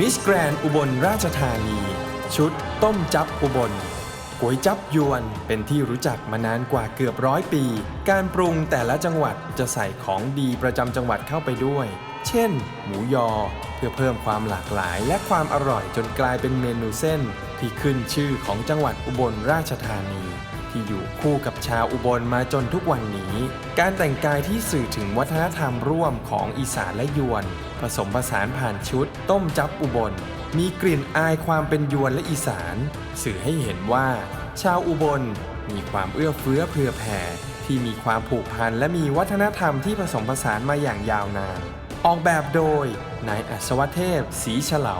มิสแกรนอุบลราชธานี ชุดต้มจับอุบลก๋วยจับยวนเป็นที่รู้จักมานานกว่าเกือบร้อยปี การปรุงแต่ละจังหวัดจะใส่ของดีประจำจังหวัดเข้าไปด้วย เช่น หมูยอ เพื่อเพิ่มความหลากหลายและความอร่อยจนกลายเป็นเมนูเส้น ที่ขึ้นชื่อของจังหวัดอุบลราชธานี ที่อยู่คู่กับชาวอุบลมาจนทุกวันนี้ การแต่งกายที่สื่อถึงวัฒนธรรมร่วมของอีสานและยวน ผสมผสานผ่านชุด ต้มจับอุบล มีกลิ่นอายความเป็นยวนและอีสาน สื่อให้เห็นว่า ชาวอุบลมีความเอื้อเฟื้อเผื่อแผ่ที่มีความผูกพันและมีวัฒนธรรมที่ผสมผสานมาอย่างยาวนาน ออกแบบโดยนายอัศวเทพศรีเฉลา